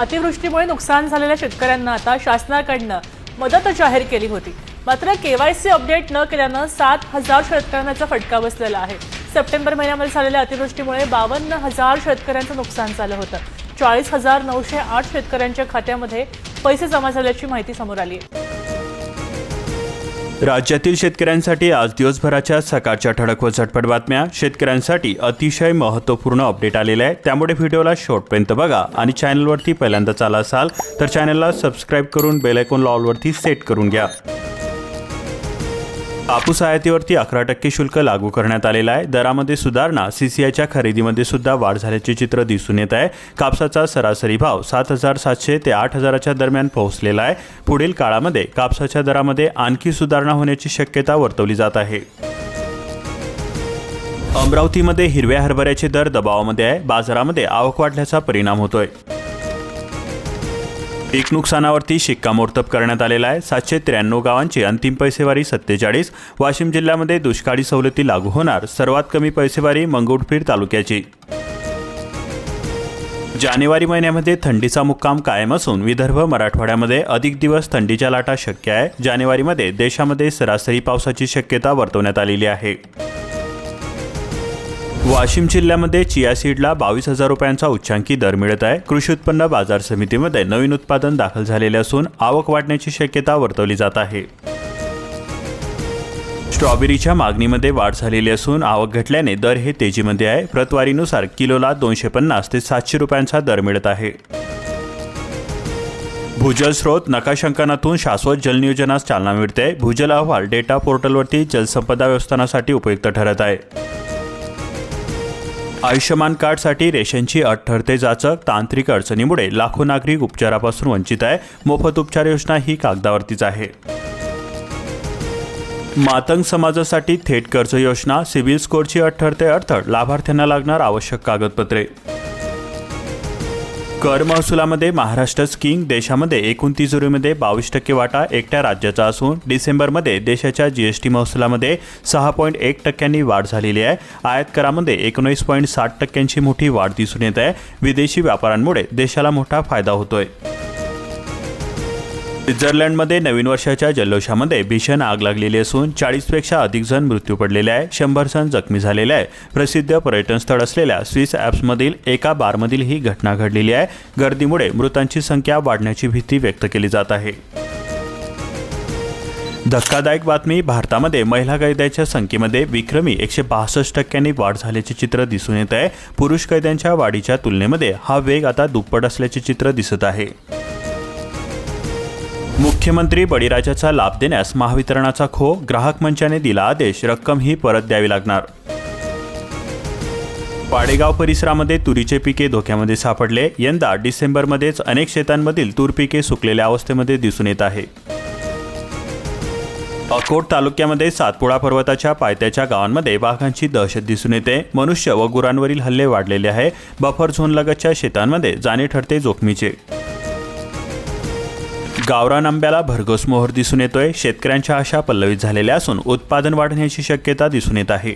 अतिवृष्टीमुळे नुकसान झालेल्या शेतकऱ्यांना आता शासनाकडनं मदत जाहीर केली होती. मात्र केवायसी अपडेट न केल्यानं सात हजार शेतकऱ्यांचा फटका बसलेला आहे. सप्टेंबर महिन्यामध्ये झालेल्या अतिवृष्टीमुळे बावन्न हजार शेतकऱ्यांचं नुकसान झालं होतं. चाळीस हजार नऊशे आठ शेतकऱ्यांच्या खात्यामध्ये पैसे जमा झाल्याची माहिती समोर आली आहे. राज्यातील शेतकऱ्यांसाठी आज दिवसभराच्या सकाळच्या ठळक व झटपट बातम्या. शेतकऱ्यांसाठी अतिशय महत्त्वपूर्ण अपडेट आलेले आहे त्यामुळे व्हिडिओला शॉर्टपर्यंत बघा आणि चॅनलवरती पहिल्यांदाच आला असाल तर चॅनलला सबस्क्राईब करून बेलायकॉन लॉलवरती सेट करून घ्या. कापूस आयातीवरती अकरा टक्के शुल्क लागू करण्यात आलेलं आहे. दरामध्ये सुधारणा सीसीआयच्या खरेदीमध्ये सुद्धा वाढ झाल्याचे चित्र दिसून येत आहे. कापसाचा सरासरी भाव सात हजार सातशे ते आठ हजाराच्या दरम्यान पोहोचलेला आहे. पुढील काळामध्ये कापसाच्या दरामध्ये आणखी सुधारणा होण्याची शक्यता वर्तवली जात आहे. अमरावतीमध्ये हिरव्या हरभऱ्याचे दर दबावामध्ये आहे. बाजारामध्ये आवक वाढल्याचा परिणाम होतोय. पीक नुकसानावरती शिक्कामोर्तब करण्यात आलेला आहे. सातशे त्र्याण्णव गावांची अंतिम पैसेवारी सत्तेचाळीस. वाशिम जिल्ह्यामध्ये दुष्काळी सवलती लागू होणार. सर्वात कमी पैसेवारी मंगरुळपीर तालुक्याची. जानेवारी महिन्यामध्ये थंडीचा मुक्काम कायम असून विदर्भ मराठवाड्यामध्ये अधिक दिवस थंडीच्या लाटा शक्य आहे. जानेवारीमध्ये देशामध्ये सरासरी पावसाची शक्यता वर्तवण्यात आलेली आहे. वाशिम जिल्ह्यामध्ये चिया सीडला बावीस हजार रुपयांचा उच्चांकी दर मिळत आहे. कृषी उत्पन्न बाजार समितीमध्ये नवीन उत्पादन दाखल झालेले असून आवक वाढण्याची शक्यता वर्तवली जात आहे. स्ट्रॉबेरीच्या मागणीमध्ये वाढ झालेली असून आवक घटल्याने दर हे तेजीमध्ये आहे. प्रतवारीनुसार किलोला दोनशे पन्नास ते सातशे रुपयांचा दर मिळत आहे. भूजल स्रोत नकाशंकनातून शाश्वत जलनियोजनास चालना मिळते. भूजल अहवाल डेटा पोर्टलवरती जलसंपदा व्यवस्थानासाठी उपयुक्त ठरत आहे. आयुष्यमान कार्डसाठी रेशनची अट ठरते जाचक तांत्रिक अडचणीमुळे लाखो नागरिक उपचारापासून वंचित आहे. मोफत उपचार योजना ही कागदावरतीच आहे. मातंग समाजासाठी थेट कर्ज योजना सिव्हिल स्कोअरची अट ठरते अडथळ लाभार्थ्यांना लागणार आवश्यक कागदपत्रे. कर महसुलामध्ये महाराष्ट्र किंग देशामध्ये एकूण तिजोरीमध्ये बावीस टक्के वाटा एकट्या राज्याचा असून डिसेंबरमध्ये देशाच्या जीएसटी महसुलामध्ये सहा पॉईंट एक टक्क्यांनी वाढ झालेली आहे. आयात करामध्ये एकोणीस पॉईंट साठ टक्क्यांची मोठी वाढ दिसून येत आहे. विदेशी व्यापाऱ्यांमुळे देशाला मोठा फायदा होतोय. स्वित्झर्लंडमध्ये नवीन वर्षाच्या जल्लोषामध्ये भीषण आग लागलेली असून चाळीसपेक्षा अधिक जण मृत्यू पडलेले आहे. शंभर जण जखमी झालेले आहे. प्रसिद्ध पर्यटन स्थळ असलेल्या स्विस ॲप्समधील एका बारमधील ही घटना घडलेली आहे. गर्दीमुळे मृतांची संख्या वाढण्याची भीती व्यक्त केली जात आहे. धक्कादायक बातमी भारतामध्ये महिला कैद्यांच्या संख्येमध्ये विक्रमी एकशे बासष्ट टक्क्यांनी वाढ झाल्याचे चित्र दिसून येत आहे. पुरुष कैद्यांच्या वाढीच्या तुलनेमध्ये हा वेग आता दुप्पट असल्याचे चित्र दिसत आहे. मुख्यमंत्री बळीराजाचा लाभ देण्यास महावितरणाचा खो ग्राहक मंचाने दिला आदेश रक्कम ही परत द्यावी लागणार. पाडेगाव परिसरामध्ये तुरीचे पिके धोक्यामध्ये सापडले. यंदा डिसेंबरमध्येच अनेक शेतांमधील तूर पिके सुकलेल्या अवस्थेमध्ये दिसून येत आहे. अकोट तालुक्यामध्ये सातपुडा पर्वताच्या पायथ्याच्या गावांमध्ये वाघांची दहशत दिसून येते. मनुष्य व गुरांवरील हल्ले वाढलेले आहे. बफर झोनलगतच्या शेतांमध्ये जाणे ठरते जोखमीचे. गावरान आंब्याला भरघोस मोहर दिसून येतोय. शेतकऱ्यांच्या आशा पल्लवित झालेल्या असून उत्पादन वाढण्याची शक्यता दिसून येत आहे.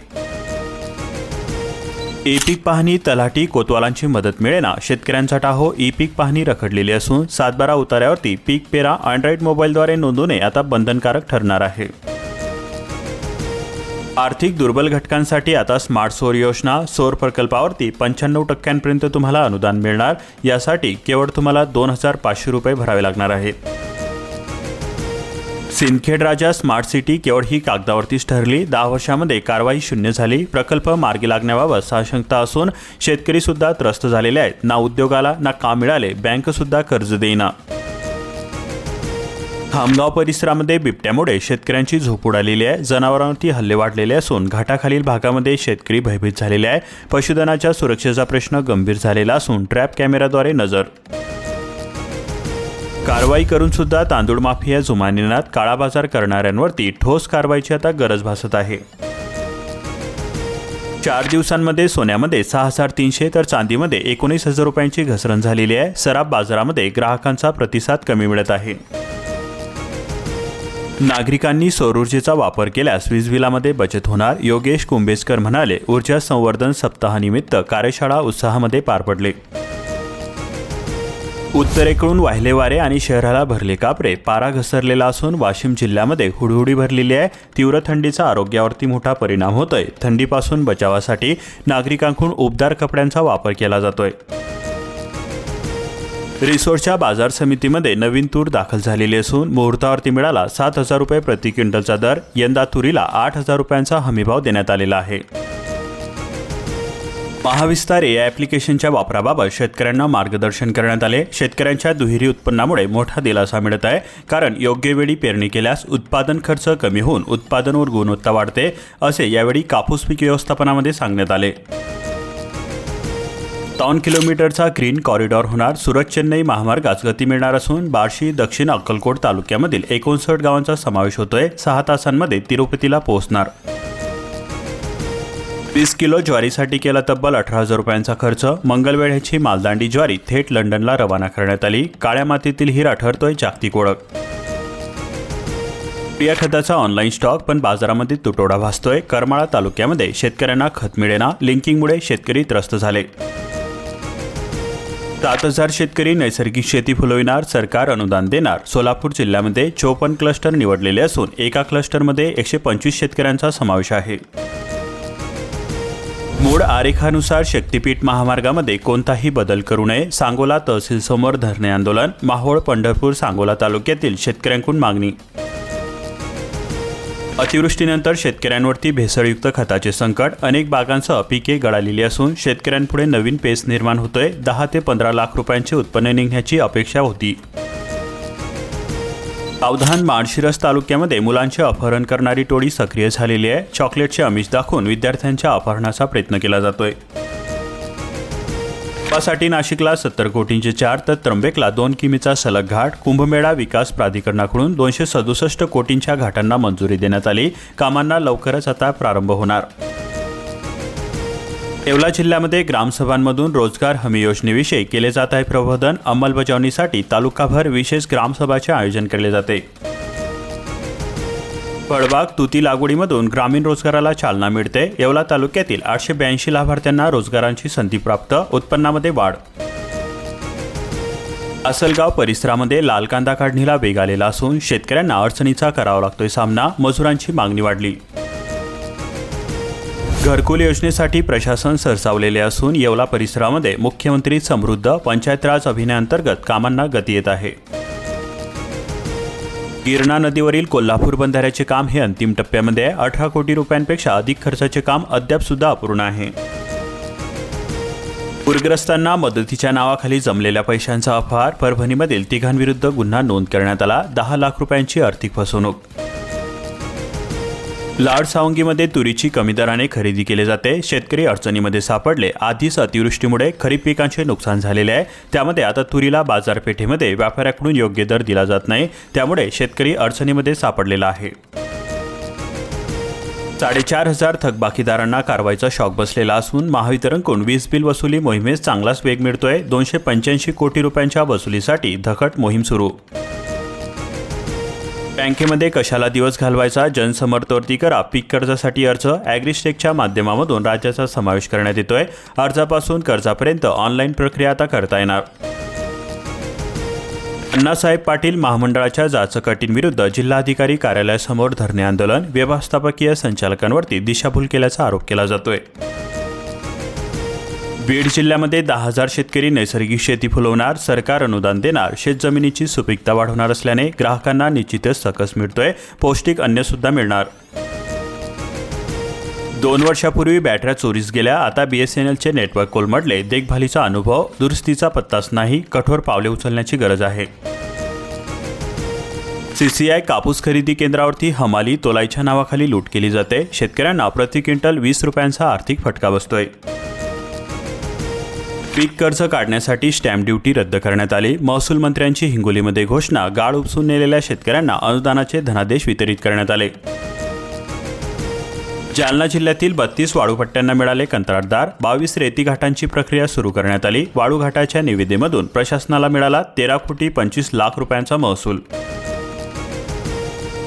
ई पीक पाहणी तलाठी कोतवालांची मदत मिळेना. शेतकऱ्यांचा टाहो ई पीक पाहणी रखडलेली असून सातबारा उतार्यावरती पीक पेरा अँड्रॉइड मोबाईलद्वारे नोंदवणे आता बंधनकारक ठरणार आहे. आर्थिक दुर्बल घटकांसाठी आता स्मार्ट सौर योजना सौर प्रकल्पावरती पंच्याण्णव टक्क्यांपर्यंत तुम्हाला अनुदान मिळणार. यासाठी केवळ तुम्हाला दोन हजार पाचशे रुपये भरावे लागणार आहेत सिंदखेड राजा स्मार्ट सिटी केवळ ही कागदावरतीच ठरली. दहा वर्षामध्ये कारवाई शून्य झाली. प्रकल्प मार्गी लागण्याबाबत साशंकता असून शेतकरी सुद्धा त्रस्त झालेले आहेत. ना उद्योगाला ना काम मिळाले. बँक सुद्धा कर्ज देईना. खामगाव परिसरामध्ये बिबट्यामुळे शेतकऱ्यांची झोप उडालेली आहे. जनावरांवरती हल्ले वाढलेले असून घाटाखालील भागामध्ये शेतकरी भयभीत झालेले आहे पशुधनाच्या सुरक्षेचा प्रश्न गंभीर झालेला असून ट्रॅप कॅमेराद्वारे नजर. कारवाई करून सुद्धा तांदूळ माफिया जुमानिनात काळा बाजार करणाऱ्यांवरती ठोस कारवाईची आता गरज भासत आहे. चार दिवसांमध्ये सोन्यामध्ये सहा हजार तीनशे तर चांदीमध्ये एकोणीस हजार रुपयांची घसरण झालेली आहे. सराफ बाजारामध्ये ग्राहकांचा प्रतिसाद कमी मिळत आहे. नागरिकांनी सौरऊर्जेचा वापर केल्यास वीज बिलामध्ये बचत होणार. योगेश कुंभेजकर म्हणाले ऊर्जा संवर्धन सप्ताहानिमित्त कार्यशाळा उत्साहामध्ये पार पडले. उत्तरेकडून वाहिले वारे आणि शहराला भरले कापरे. पारा घसरलेला असून वाशिम जिल्ह्यामध्ये हुडहुडी भरलेली आहे. तीव्र थंडीचा आरोग्यावरती मोठा परिणाम होतोय. थंडीपासून बचावासाठी नागरिकांकडून उबदार कपड्यांचा वापर केला जातोय. रिसोर्टच्या बाजार समितीमध्ये नवीन तूर दाखल झालेली असून मुहूर्तावरती मिळाला सात हजार रुपये प्रति क्विंटलचा दर. यंदा तुरीला आठ हजार रुपयांचा हमीभाव देण्यात आलेला आहे. महाविस्तार ए ॲप्लिकेशनच्या वापराबाबत शेतकऱ्यांना मार्गदर्शन करण्यात आले. शेतकऱ्यांच्या दुहेरी उत्पन्नामुळे मोठा दिलासा मिळत आहे. कारण योग्य वेळी पेरणी केल्यास उत्पादन खर्च कमी होऊन उत्पादन व गुणवत्ता वाढते असे यावेळी कापूस पीक व्यवस्थापनामध्ये सांगण्यात आले. सत्तावन्न किलोमीटरचा ग्रीन कॉरिडॉर होणार. सुरत चेन्नई महामार्गास गती मिळणार असून बार्शी दक्षिण अक्कलकोट तालुक्यामधील एकोणसठ गावांचा समावेश होतोय. सहा तासांमध्ये तिरुपतीला पोहोचणार. वीस किलो ज्वारीसाठी केला तब्बल अठरा हजार रुपयांचा खर्च. मंगलवेढ्याची मालदांडी ज्वारी थेट लंडनला रवाना करण्यात आली. काळ्या मातीतील हिरा ठरतोय जागतिक ओळख. बिया खताचा ऑनलाईन स्टॉक पण बाजारामध्ये तुटवडा भासतोय. करमाळा तालुक्यामध्ये शेतकऱ्यांना खत मिळेना. लिंकिंगमुळे शेतकरी त्रस्त झाले. सात हजार शेतकरी नैसर्गिक शेती फुलविणार सरकार अनुदान देणार. सोलापूर जिल्ह्यामध्ये चोपन्न क्लस्टर निवडलेले असून एका क्लस्टरमध्ये एकशे पंचवीस शेतकऱ्यांचा समावेश आहे. मूळ आरेखानुसार शक्तीपीठ महामार्गामध्ये कोणताही बदल करू नये सांगोला तहसील समोर धरणे आंदोलन माहोळ पंढरपूर सांगोला तालुक्यातील शेतकऱ्यांकडून मागणी अतिवृष्टीनंतर शेतकऱ्यांवरती भेसळयुक्त खताचे संकट अनेक बागांसह पिके गळालेली असून शेतकऱ्यांपुढे नवीन पेस निर्माण होतोय. दहा ते पंधरा लाख रुपयांचे उत्पन्न निघण्याची अपेक्षा होती. अवधान माळशिरस तालुक्यामध्ये मुलांचे अपहरण करणारी टोळी सक्रिय झालेली आहे. चॉकलेटचे आमिष दाखवून विद्यार्थ्यांच्या अपहरणाचा प्रयत्न केला जातोय. साठी नाशिकला सत्तर कोटींचे चार तर त्र्यंबेकला दोन किमीचा सलग घाट कुंभमेळा विकास प्राधिकरणाकडून दोनशे सदुसष्ट कोटींच्या घाटांना मंजुरी देण्यात आली. कामांना लवकरच आता प्रारंभ होणार. येवला जिल्ह्यामध्ये ग्रामसभांमधून रोजगार हमी योजनेविषयी केले जात आहे प्रबोधन अंमलबजावणीसाठी तालुकाभर विशेष ग्रामसभाचे आयोजन केले जाते. फळबाग तुती लागवडीमधून ग्रामीण रोजगाराला चालना मिळते. येवला तालुक्यातील आठशे ब्याऐंशी लाभार्थ्यांना रोजगारांची संधी प्राप्त. उत्पन्नामध्ये वाढ. असलगाव परिसरामध्ये लाल कांदा काढणीला वेग आलेला असून शेतकऱ्यांना अडचणीचा करावा लागतोय सामना. मजुरांची मागणी वाढली. घरकुल योजनेसाठी प्रशासन सरसावलेले असून येवला परिसरामध्ये मुख्यमंत्री समृद्ध पंचायत राज अभियानांतर्गत कामांना गती येत आहे. गिरणा नदीवरील कोल्हापूर बंधाऱ्याचे काम हे अंतिम टप्प्यामध्ये आहे. अठरा कोटी रुपयांपेक्षा अधिक खर्चाचे काम अद्याप सुद्धा अपूर्ण आहे. पूरग्रस्तांना मदतीच्या नावाखाली जमलेल्या पैशांचा अपहार परभणीमधील तिघांविरुद्ध गुन्हा नोंद करण्यात आला. दहा लाख रुपयांची आर्थिक फसवणूक लाड सावंगीमध्ये तुरीची कमी दराने खरेदी केली जाते. शेतकरी अडचणीमध्ये सापडले. आधीच अतिवृष्टीमुळे खरीप पिकांचे नुकसान झालेले आहे. त्यामध्ये आता तुरीला बाजारपेठेमध्ये व्यापाऱ्याकडून योग्य दर दिला जात नाही. त्यामुळे शेतकरी अडचणीमध्ये सापडलेला आहे. साडेचार हजार थकबाकीदारांना कारवाईचा शॉक बसलेला असून महावितरणकडून वीज बिल वसुली मोहिमेस चांगलाच वेग मिळतोय. दोनशे पंच्याऐंशी कोटी रुपयांच्या वसुलीसाठी धकट मोहीम सुरू. बँकेमध्ये कशाला दिवस घालवायचा? जनसमर्थवरती करा. पीक कर्जासाठी अर्ज ॲग्रिस्टेकच्या माध्यमामधून राज्याचा समावेश करण्यात येतोय. अर्जापासून कर्जापर्यंत ऑनलाईन प्रक्रिया आता करता येणार. अण्णासाहेब पाटील महामंडळाच्या जाचकटींविरुद्ध जिल्हाधिकारी कार्यालयासमोर धरणे आंदोलन. व्यवस्थापकीय संचालकांवरती दिशाभूल केल्याचा आरोप केला जातोय. बीड जिल्ह्यामध्ये दहा हजार शेतकरी नैसर्गिक शेती फुलवणार सरकार अनुदान देणार शेतजमिनीची सुपीकता वाढवणार असल्याने ग्राहकांना निश्चितच सकस मिळतोय पौष्टिक अन्न सुद्धा मिळणार. दोन वर्षापूर्वी बॅटऱ्या चोरीस गेल्या आता बी एस एन एलचे नेटवर्क कोलमडले देखभालीचा अनुभव दुरुस्तीचा पत्ताच नाही कठोर पावले उचलण्याची गरज आहे. सीसीआय कापूस खरेदी केंद्रावरती हमाली तोलाईच्या नावाखाली लूट केली जाते शेतकऱ्यांना प्रति क्विंटल वीस रुपयांचा आर्थिक फटका बसतोय. पीक कर्ज काढण्यासाठी स्टॅम्प ड्युटी रद्द करण्यात आली. महसूल मंत्र्यांची हिंगोलीमध्ये घोषणा. गाळ उपसून नेलेल्या शेतकऱ्यांना अनुदानाचे धनादेश वितरित करण्यात आले. जालना जिल्ह्यातील बत्तीस वाळूपट्ट्यांना मिळाले कंत्राटदार. बावीस रेती घाटांची प्रक्रिया सुरू करण्यात आली. वाळू घाटाच्या निविदेमधून प्रशासनाला मिळाला तेरा कोटी पंचवीस लाख रुपयांचा महसूल.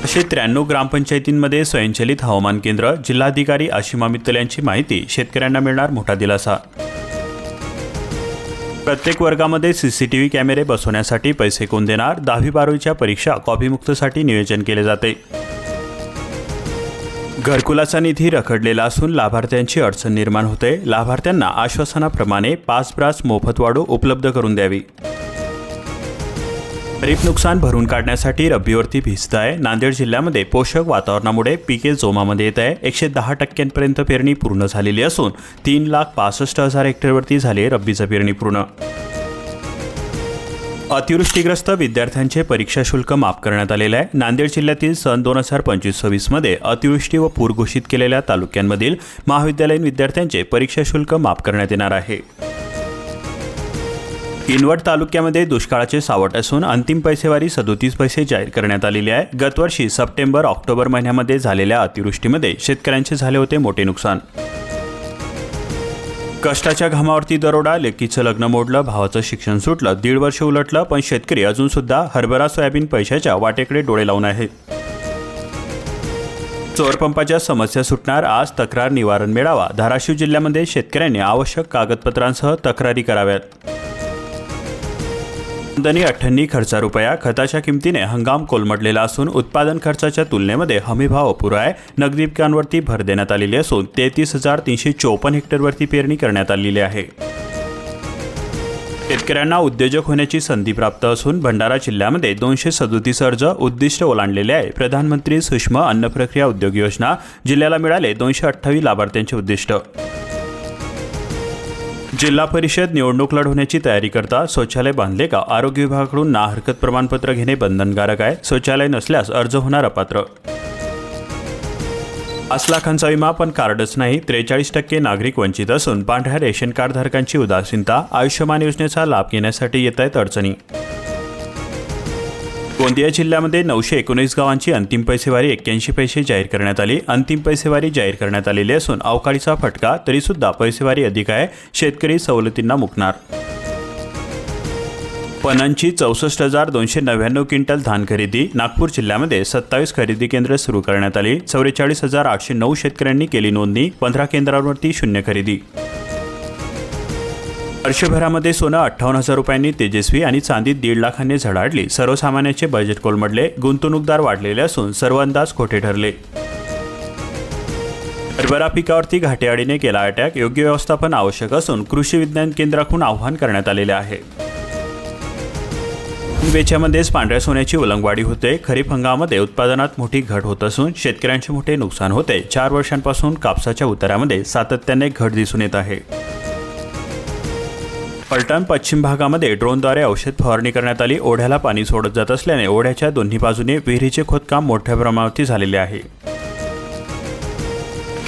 असे त्र्याण्णव ग्रामपंचायतींमध्ये स्वयंचलित हवामान केंद्र जिल्हाधिकारी आशिमा मित्तल यांची माहिती. शेतकऱ्यांना मिळणार मोठा दिलासा. प्रत्येक वर्गामध्ये सीसीटीव्ही कॅमेरे बसवण्यासाठी पैसे कोण देणार? दहावी बारावीच्या परीक्षा कॉपीमुक्तसाठी नियोजन केले जाते. घरकुलाचा निधी रखडलेला असून लाभार्थ्यांची अडचण निर्माण होते. लाभार्थ्यांना आश्वासनाप्रमाणे पाच ब्रास मोफत वाढू उपलब्ध करून द्यावी. खरीप नुकसान भरून काढण्यासाठी रब्बीवरती भिजत आहे. नांदेड जिल्ह्यामध्ये पोषक वातावरणामुळे पिके जोमामध्ये येत आहे. एकशे दहा टक्क्यांपर्यंत पेरणी पूर्ण झालेली असून तीन लाख पासष्ट हजार हेक्टरवरती झाली रब्बीचं पेरणी पूर्ण. अतिवृष्टीग्रस्त विद्यार्थ्यांचे परीक्षा शुल्क माफ करण्यात आलेलं आहे. नांदेड जिल्ह्यातील सन दोन हजार पंचवीस सव्वीसमध्ये अतिवृष्टी व पूर घोषित केलेल्या तालुक्यांमधील महाविद्यालयीन विद्यार्थ्यांचे परीक्षा शुल्क माफ करण्यात येणार आहे. किनवट तालुक्यामध्ये दुष्काळाचे सावट असून अंतिम पैसेवारी सदोतीस पैसे जाहीर करण्यात आलेली आहे. गतवर्षी सप्टेंबर ऑक्टोबर महिन्यामध्ये झालेल्या अतिवृष्टीमध्ये शेतकऱ्यांचे झाले होते मोठे नुकसान. कष्टाच्या घामावरती दरोडा लेकीचं लग्न मोडलं भावाचं शिक्षण सुटलं दीड वर्ष उलटलं पण शेतकरी अजून सुद्धा हरभरा सोयाबीन पैशाच्या वाटेकडे डोळे लावून आहे. चोरपंपाच्या समस्या सुटणार आज तक्रार निवारण मेळावा धाराशिव जिल्ह्यामध्ये शेतकऱ्यांनी आवश्यक कागदपत्रांसह तक्रारी कराव्यात. आमदनी अठ्ठ्याण्णव खर्चा रुपया खताच्या किमतीने हंगाम कोलमडलेला असून उत्पादन खर्चाच्या तुलनेमध्ये हमीभाव अपुरा आहे नगदी पिकांवरती भर देण्यात आलेली असून तेहतीस हजार तीनशे चोपन्न हेक्टरवरती पेरणी करण्यात आलेली आहे. शेतकऱ्यांना उद्योजक होण्याची संधी प्राप्त असून भंडारा जिल्ह्यामध्ये दोनशे सदोतीस अर्ज उद्दिष्ट ओलांडलेले आहे. प्रधानमंत्री सूक्ष्म अन्न प्रक्रिया उद्योग योजना जिल्ह्याला मिळाले दोनशे अठ्ठावीस लाभार्थ्यांचे उद्दिष्ट. जिल्हा परिषद निवडणूक लढवण्याची तयारी करता शौचालय बांधले का? आरोग्य विभागाकडून ना हरकत प्रमाणपत्र घेणे बंधनकारक आहे. शौचालय नसल्यास अर्ज होणार अपात्र. पाच लाखांचा विमा पण कार्डच नाही. त्रेचाळीस टक्के नागरिक वंचित असून पांढऱ्या रेशन कार्डधारकांची उदासीनता आयुष्यमान योजनेचा लाभ घेण्यासाठी येत आहेत अडचणी. गोंदिया जिल्ह्यामध्ये नऊशे एकोणीस गावांची अंतिम पैसेवारी एक्क्याऐंशी पैसे जाहीर करण्यात आली. अंतिम पैसेवारी जाहीर करण्यात आलेली असून अवकाळीचा फटका तरीसुद्धा पैसेवारी अधिक आहे शेतकरी सवलतींना मुकणार. पणनची चौसष्ट हजार दोनशे नव्याण्णव क्विंटल धान खरेदी नागपूर जिल्ह्यामध्ये सत्तावीस खरेदी केंद्र सुरू करण्यात आली. चौवेचाळीस हजार आठशे नऊ शेतकऱ्यांनी केली नोंदणी पंधरा केंद्रांवरती शून्य खरेदी. वर्षभरामध्ये सोनं अठ्ठावन्न हजार रुपयांनी तेजस्वी आणि चांदी दीड लाखांनी झळाडली. सर्वसामान्यांचे बजेट कोलमडले. गुंतवणूकदार वाढलेले असून सर्व अंदाज खोटे ठरले. हरभरा पिकावरती घाटेआडीने केला अटॅक. योग्य व्यवस्थापन आवश्यक असून कृषी विज्ञान केंद्राकडून आव्हान करण्यात आलेले आहे. वेच्यामध्येच पांढऱ्या सोन्याची उलंगवाडी होते. खरीप हंगामामध्ये उत्पादनात मोठी घट होत असून शेतकऱ्यांचे मोठे नुकसान होते. चार वर्षांपासून कापसाच्या उतारामध्ये सातत्याने घट दिसून येत आहे. पलटण पश्चिम भागामध्ये ड्रोनद्वारे औषध फवारणी करण्यात आली. ओढ्याला पाणी सोडत जात असल्याने ओढ्याच्या दोन्ही बाजूने विहिरीचे खोदकाम मोठ्या प्रमाणावरती झालेले आहे.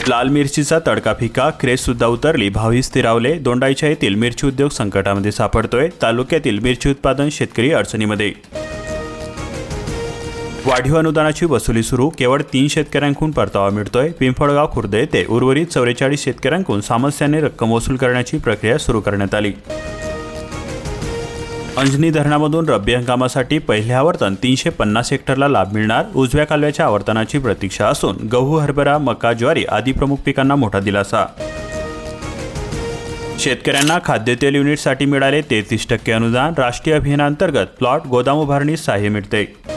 लाल मिरचीचा तडका फिका क्रेज सुद्धा उतरली. भावही स्थिरावले. दोंडाईच्या येथील मिरची उद्योग संकटामध्ये सापडतोय. तालुक्यातील मिरची उत्पादन शेतकरी अडचणीमध्ये. वाढीव अनुदानाची वसुली सुरू. केवळ तीन शेतकऱ्यांकडून परतावा मिळतोय. पिंपळगाव खुर्द येथे उर्वरित चौवेचाळीस शेतकऱ्यांकडून सामस्याने रक्कम वसूल करण्याची प्रक्रिया सुरू करण्यात आली. अंजनी धरणामधून रब्बी हंगामासाठी पहिले आवर्तन तीनशे पन्नास हेक्टरला लाभ मिळणार. उजव्या कालव्याच्या आवर्तनाची प्रतीक्षा असून गहू हरभरा मका ज्वारी आदी प्रमुख पिकांना मोठा दिलासा. शेतकऱ्यांना खाद्यतेल युनिटसाठी मिळाले तेहतीस टक्के अनुदान. राष्ट्रीय अभियानांतर्गत प्लॉट गोदाम उभारणीस सहाय्य मिळते.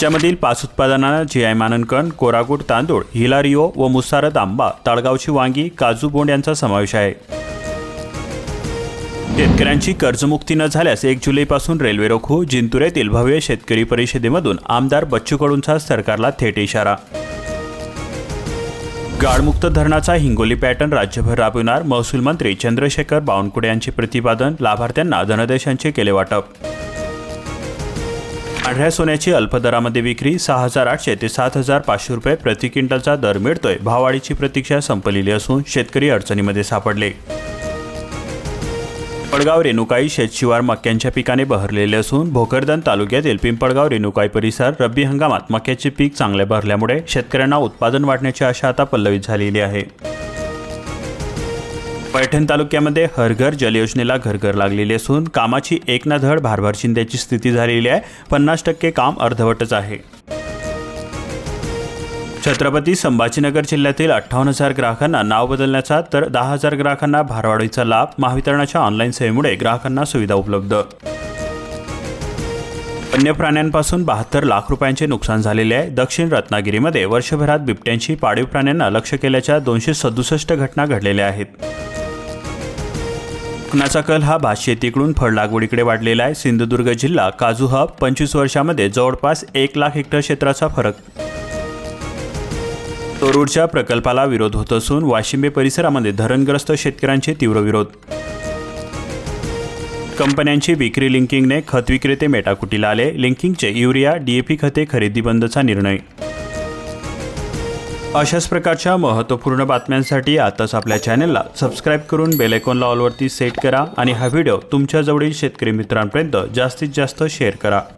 राज्यामधील पाच उत्पादनांना जी आय माननकण कोरागुट तांदूळ हिलारिओ व मुसारत आंबा ताळगावची वांगी काजू बोंड यांचा समावेश आहे. शेतकऱ्यांची कर्जमुक्ती न झाल्यास एक जुलैपासून रेल्वे रोखू जिंतूर येथील भव्य शेतकरी परिषदेमधून आमदार बच्चू कडूंचा सरकारला थेट इशारा. गाळमुक्त धरणाचा हिंगोली पॅटर्न राज्यभर राबविणार महसूल मंत्री चंद्रशेखर बावनकुळे यांचे प्रतिपादन लाभार्थ्यांना धनदेशांचे केले वाटप. पांढऱ्या सोन्याची अल्पदरामध्ये विक्री सहा हजार आठशे ते सात हजार पाचशे रुपये प्रति क्विंटलचा दर मिळतोय. भाववाढीची प्रतीक्षा संपलेली असून शेतकरी अडचणीमध्ये सापडले. पिंपळगाव रेणुकाई शेतशिवार मक्यांच्या पिकाने बहरलेले असून भोकरदन तालुक्यातील पिंपळगाव रेणुकाई परिसर रब्बी हंगामात मक्याचे पीक चांगले भरल्यामुळे शेतकऱ्यांना उत्पादन वाढण्याची आशा आता पल्लवित झालेली आहे. पैठण तालुक्यामध्ये हरघर जलयोजनेला घरघर लागलेली असून कामाची एक ना धड भारभार शिंद्याची स्थिती झालेली आहे. पन्नास टक्के काम अर्धवटच आहे. छत्रपती संभाजीनगर जिल्ह्यातील अठ्ठावन्न हजार ग्राहकांना नाव बदलण्याचा तर दहा हजार ग्राहकांना भारवाडीचा लाभ महावितरणाच्या ऑनलाईन सेवेमुळे ग्राहकांना सुविधा उपलब्ध. वन्य प्राण्यांपासून बहात्तर लाख रुपयांचे नुकसान झालेले आहे. दक्षिण रत्नागिरीमध्ये वर्षभरात बिबट्यांची पाळीव प्राण्यांना लक्ष केल्याच्या दोनशे सदुसष्ट घटना घडलेल्या आहेत. कोकणाचा कल हा भात शेतीकडून फळ लागवडीकडे वाढलेला आहे. सिंधुदुर्ग जिल्हा काजू हा पंचवीस वर्षामध्ये जवळपास एक लाख हेक्टर क्षेत्राचा फरक. तोरूडच्या प्रकल्पाला विरोध होत असून वाशिंबे परिसरामध्ये धरणग्रस्त शेतकऱ्यांचे तीव्र विरोध. कंपन्यांची विक्री लिंकिंगने खत विक्रेते मेटाकुटीला आले. लिंकिंगचे युरिया डीएपी खते खरेदी बंदचा निर्णय. अशाच प्रकारच्या महत्त्वपूर्ण बातम्यांसाठी आताच आपल्या चॅनलला सबस्क्राईब करून बेलायकॉनला ऑलवरती सेट करा आणि हा व्हिडिओ तुमच्या जवळील शेतकरी मित्रांपर्यंत जास्तीत जास्त शेअर करा.